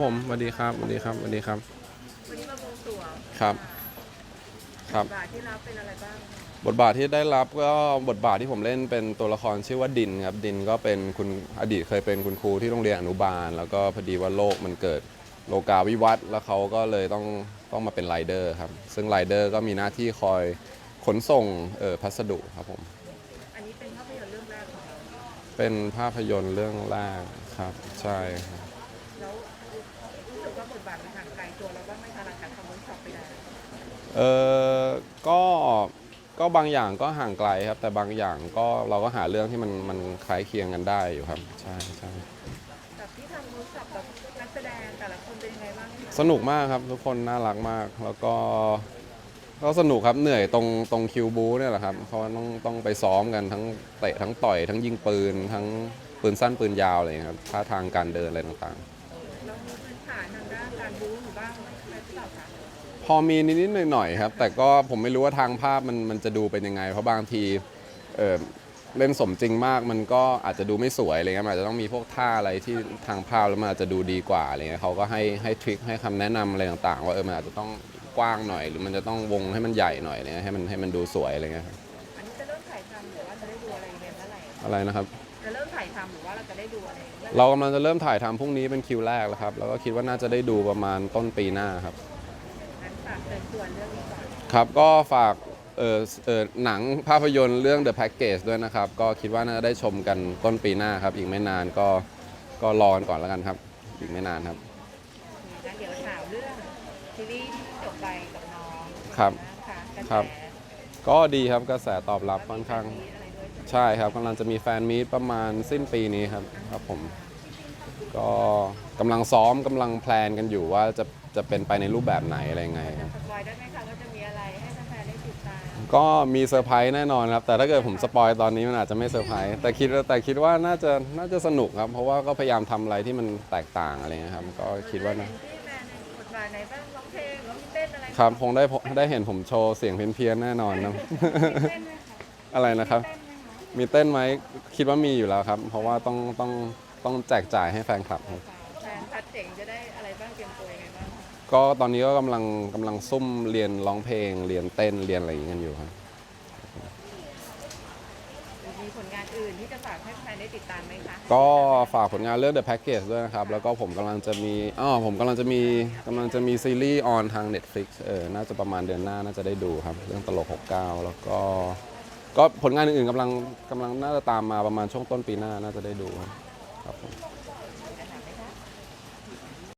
ผมสวัสดีครับสวัสดีครับสวัสดีครับ วันนี้มาบวงสรวงครับ ครับ บาทที่รับเป็นอะไรบ้างบทบาทที่ได้รับก็บทบาทที่ผมเล่นเป็นตัวละครชื่อว่าดินครับ ดินก็เป็นคุณอดีตเคยเป็นคุณครูที่โรงเรียนอนุบาล แล้วก็พอดีว่าโลกมันเกิดโลกาวิวัฒน์แล้วเขาก็เลยต้องต้องมาเป็นไรเดอร์ครับ ซึ่งไรเดอร์ก็มีหน้าที่คอยขนส่งเออพัสดุครับผม อันนี้เป็นภาพยนตร์เรื่องแรกของเราเป็นภาพยนตร์เรื่องแรกครับ ใช่ครับ แล้วรู้สึกว่าบทบาทมันห่างไกลตัวเราบ้างไหมคะหลังจากทำเวิร์กช็อปไปแล้วเออก็ก็บางอย่างก็ห่างไกลครับ แต่บางอย่างก็เราก็หาเรื่องที่มันมันคล้ายเคียงกันได้อยู่ครับ ใช่ใช่กับที่ทำเวิร์กช็อปกับนักแสดงแต่ละคนเป็นยังไงบ้างคะสนุกมากครับทุกคนน่ารักมาก แล้วก็ก็สนุกครับเหนื่อยตรงตรงคิวบูเนี่ยแหละครับเพราะว่าต้องต้องไปซ้อมกันทั้งเตะทั้งต่อยทั้งยิงปืน ทั้งปืนสั้นปืนยาวอะไรอย่างเงี้ยครับท่าทางการเดินอะไรต่างเพอมีนิดๆหน่อยๆครับ แต่ก็ผมไม่รู้ว่าทางภาพมันมันจะดูเป็นยังไง เพราะบางทีเออเล่นสมจริงมากมันก็อาจจะดูไม่สวยอะไรเงี้ยมันอาจจะต้องมีพวกท่าอะไรที่ทางภาพแล้วมันอาจจะดูดีกว่าอะไรเงี้ยเขาก็ให้ให้ทริคให้คำแนะนำอะไรต่างๆ ว่าเออมันอาจจะต้องกว้างหน่อย หรือมันจะต้องวงให้มันใหญ่หน่อยอะไรเงี้ยให้มันให้มันดูสวยอะไรเงี้ยครับอันนี้จะเริ่มถ่ายทำหรือว่าจะได้ดูอะไรเมื่อไหร่อะไรนะครับ จะเริ่มถ่ายทำหรือว่าเราจะได้ดูอะไรเมื่อไหร่เรากำลังจะเริ่มถ่ายทำพรุ่งนี้เป็นคิวแรกแล้วครับ แล้วก็คิดว่าน่าจะได้ดูประมาณต้นปีหน้าครับ งั้นฝากเชิญชวนเรื่องนี้ก่อนครับก็ฝากเออเออหนังภาพยนตร์เรื่อง The Package ด้วยนะครับ ก็คิดว่าน่าจะได้ชมกันต้นปีหน้าครับ อีกไม่นานก็ก็รอกันก่อนแล้วกันครับ อีกไม่นานครับ งั้นเดี๋ยวถามเรื่องซีรีส์ที่จบไปกับน้องครับค่ะกระแสครับ ก็ดีครับกระแสตอบรับค่อนข้างมีอะไรด้วย ใช่ครับกำลังจะมีแฟนมีตประมาณสิ้นปีนี้ครับครับผม ก็กำลังซ้อมกำลังแพลนกันอยู่ว่าจะจะเป็นไปในรูปแบบไหนอะไรยังไงครับ สปอยได้ไหมคะว่าจะมีอะไรให้แฟนๆได้ติดตามก็มีเซอร์ไพรส์แน่นอนครับ แต่ถ้าเกิดผมสปอยตอนนี้มันอาจจะไม่เซอร์ไพรส์แต่คิดว่าแต่คิดว่าน่าจะน่าจะสนุกครับ เพราะว่าก็พยายามทำอะไรที่มันแตกต่างอะไรเงี้ยครับ ก็คิดว่านะ ที่แฟนในบทบาทไหนบ้างร้องเพลงหรือมีเต้นอะไรครับคงได้พได้เห็นผมโชว์เสียงเพี้ยนๆแน่นอนนะ เต้นไหมคะอะไรนะครับ เต้นไหมคะ มีเต้นไหมคิดว่ามีอยู่แล้วครับ เพราะว่าต้องต้องต้องแจกจ่ายให้แฟนคลับครับแฟนพัดเจ๋งจะได้อะไรบ้างเตรียมตัวยังไงบ้างคะก็ตอนนี้ก็กำลังกำลังซุ่มเรียนร้องเพลง เรียนเต้นเรียนอะไรอย่างเงี้ยกันอยู่ครับ หรือมีผลงานอื่นที่จะฝากให้แฟนได้ติดตามไหมคะก็ฝากผลงานเรื่อง The Package ด้วยนะครับ แล้วก็ผมกำลังจะมีอ๋อผมกำลังจะมีกำลังจะมีซีรีส์ออนทาง Netflix เออน่าจะประมาณเดือนหน้าน่าจะได้ดูครับ เรื่องตลก 69 แล้วก็ ก็ผลงานอื่นๆกำลังกำลังน่าจะตามมาประมาณช่วงต้นปีหน้าน่าจะได้ดูครับ